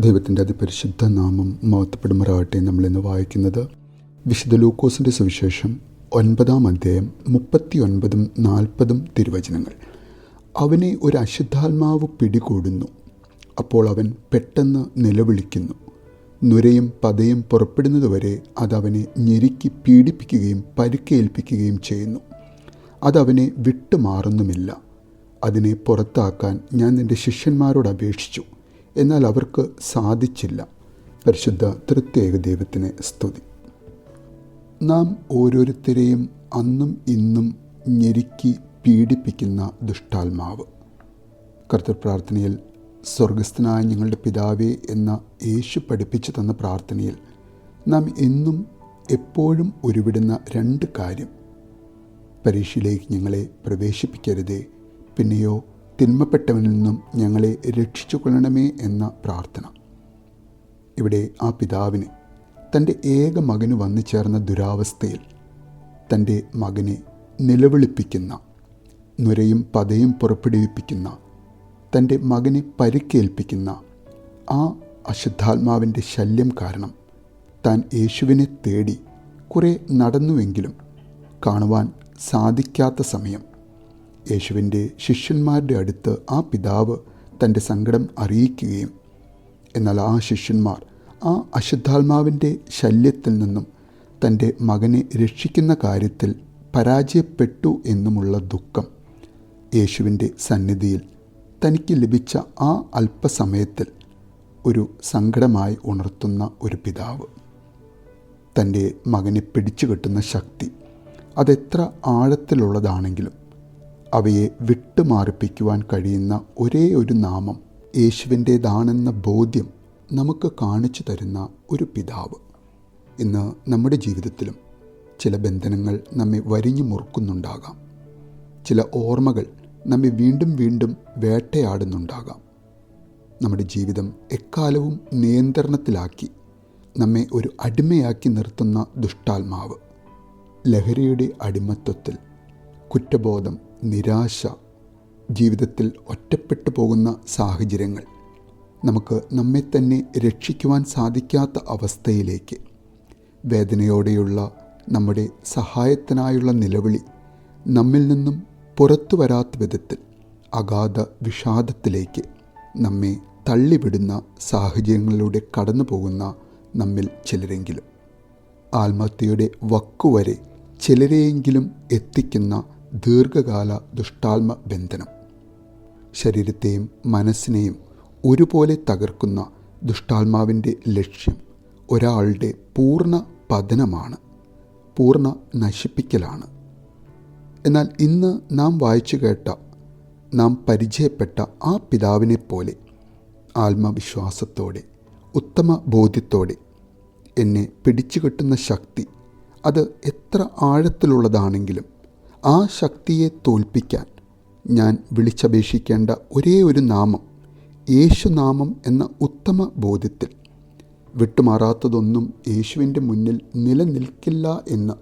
ദൈവത്തിന്റെ അതിപരിശുദ്ധ നാമം മഹത്വപ്പെടുമാറാകട്ടെ നമ്മളിന്ന് വായിക്കുന്നത് വിശുദ്ധ ലൂക്കോസിന്റെ സുവിശേഷം ഒൻപതാം അധ്യായം മുപ്പത്തി ഒൻപതും നാൽപ്പതും തിരുവചനങ്ങൾ. അവനെ ഒരു അശുദ്ധാത്മാവ് പിടികൂടുന്നു. അപ്പോൾ അവൻ പെട്ടെന്ന് നിലവിളിക്കുന്നു. നുരയും പതയും പുറപ്പെടുന്നതുവരെ അതവനെ ഞെരുക്കി പീഡിപ്പിക്കുകയും പരുക്കേൽപ്പിക്കുകയും ചെയ്യുന്നു. അതവനെ വിട്ടുമാറുന്നുമില്ല. അതിനെ പുറത്താക്കാൻ ഞാൻ എന്റെ ശിഷ്യന്മാരോട് അപേക്ഷിച്ചു. എന്നാൽ അവർക്ക് സാധിച്ചില്ല. പരിശുദ്ധ തൃത്യേക ദൈവത്തിന് സ്തുതി. നാം ഓരോരുത്തരെയും അന്നും ഇന്നും ഞെരുക്കി പീഡിപ്പിക്കുന്ന ദുഷ്ടാത്മാവ്. കർത്തൃപ്രാർത്ഥനയിൽ സ്വർഗസ്ഥനായ ഞങ്ങളുടെ പിതാവേ എന്ന യേശു പഠിപ്പിച്ചു തന്ന പ്രാർത്ഥനയിൽ നാം എന്നും എപ്പോഴും ഉരുവിടുന്ന രണ്ട് കാര്യം. പരീക്ഷയിലേക്ക് ഞങ്ങളെ പ്രവേശിപ്പിക്കരുതേ. പിന്നെയോ തിന്മപ്പെട്ടവനിൽ നിന്നും ഞങ്ങളെ രക്ഷിച്ചു കൊള്ളണമേ എന്ന പ്രാർത്ഥന. ഇവിടെ ആ പിതാവിന് തന്റെ ഏക മകന് വന്നു ചേർന്ന ദുരാവസ്ഥയിൽ തന്റെ മകനെ നിലവിളിപ്പിക്കുന്ന നുരയും പതയും പുറപ്പെടുവിപ്പിക്കുന്ന തന്റെ മകനെ പരിക്കേൽപ്പിക്കുന്ന ആ അശുദ്ധാത്മാവിന്റെ ശല്യം കാരണം താൻ യേശുവിനെ തേടി കുറേ നടന്നുവെങ്കിലും കാണുവാൻ സാധിക്കാത്ത സമയം യേശുവിന്റെ ശിഷ്യന്മാരുടെ അടുത്ത് ആ പിതാവ് തന്റെ സങ്കടം അറിയിക്കുകയും എന്നാൽ ആ ശിഷ്യന്മാർ ആ അശുദ്ധാത്മാവിന്റെ ശല്യത്തിൽ നിന്നും തന്റെ മകനെ രക്ഷിക്കുന്ന കാര്യത്തിൽ പരാജയപ്പെട്ടു എന്നുമുള്ള ദുഃഖം യേശുവിന്റെ സന്നിധിയിൽ തനിക്ക് ലഭിച്ച ആ അല്പസമയത്തിൽ ഒരു സങ്കടമായി ഉണർത്തുന്ന ഒരു പിതാവ്. തന്റെ മകനെ പിടിച്ചു കെട്ടുന്ന ശക്തി അതെത്ര ആഴത്തിലുള്ളതാണെങ്കിലും അവയെ വിട്ടുമാറിപ്പിക്കുവാൻ കഴിയുന്ന ഒരേ ഒരു നാമം യേശുവിന്റേതാണെന്ന ബോധ്യം നമുക്ക് കാണിച്ചു തരുന്ന ഒരു പിതാവ്. ഇന്ന് നമ്മുടെ ജീവിതത്തിലും ചില ബന്ധനങ്ങൾ നമ്മെ വരിഞ്ഞു മുറുക്കുന്നുണ്ടാകാം. ചില ഓർമ്മകൾ നമ്മെ വീണ്ടും വീണ്ടും വേട്ടയാടുന്നുണ്ടാകാം. നമ്മുടെ ജീവിതം എക്കാലവും നിയന്ത്രണത്തിലാക്കി നമ്മെ ഒരു അടിമയാക്കി നിർത്തുന്ന ദുഷ്ടാത്മാവ് ലഹരിയുടെ അടിമത്വത്തിൽ കുറ്റബോധം നിരാശ ജീവിതത്തിൽ ഒറ്റപ്പെട്ടു പോകുന്ന സാഹചര്യങ്ങൾ നമുക്ക് നമ്മെ തന്നെ രക്ഷിക്കുവാൻ സാധിക്കാത്ത അവസ്ഥയിലേക്ക് വേദനയോടെയുള്ള നമ്മുടെ സഹായത്തിനായുള്ള നിലവിളി നമ്മിൽ നിന്നും പുറത്തു വരാത്ത വിധത്തിൽ അഗാധ വിഷാദത്തിലേക്ക് നമ്മെ തള്ളിവിടുന്ന സാഹചര്യങ്ങളിലൂടെ കടന്നു പോകുന്ന നമ്മിൽ ചിലരെങ്കിലും. ആത്മഹത്യയുടെ വക്കുവരെ ചിലരെയെങ്കിലും എത്തിക്കുന്ന ദീർഘകാല ദുഷ്ടാത്മ ബന്ധനം. ശരീരത്തെയും മനസ്സിനെയും ഒരുപോലെ തകർക്കുന്ന ദുഷ്ടാത്മാവിന്റെ ലക്ഷ്യം ഒരാളുടെ പൂർണ പതനമാണ് പൂർണ നശിപ്പിക്കലാണ്. എന്നാൽ ഇന്ന് നാം വായിച്ചു കേട്ട നാം പരിചയപ്പെട്ട ആ പിതാവിനെ പോലെ ആത്മവിശ്വാസത്തോടെ ഉത്തമ ബോധ്യത്തോടെ എന്നെ പിടിച്ചു കെട്ടുന്ന ശക്തി അത് എത്ര ആഴത്തിലുള്ളതാണെങ്കിലും ആ ശക്തിയെ തോൽപ്പിക്കാൻ ഞാൻ വിളിച്ചപേക്ഷിക്കേണ്ട ഒരേ ഒരു നാമം യേശുനാമം എന്ന ഉത്തമ ബോധ്യത്തിൽ. വിട്ടുമാറാത്തതൊന്നും യേശുവിന്റെ മുന്നിൽ നിലനിൽക്കില്ല എന്ന്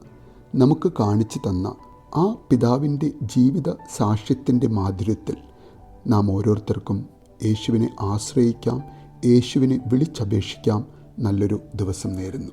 നമുക്ക് കാണിച്ചു തന്ന ആ പിതാവിന്റെ ജീവിത സാക്ഷ്യത്തിന്റെ മാധുര്യത്തിൽ നാം ഓരോരുത്തർക്കും യേശുവിനെ ആശ്രയിക്കാം യേശുവിനെ വിളിച്ചപേക്ഷിക്കാം. നല്ലൊരു ദിവസം നേരുന്നു.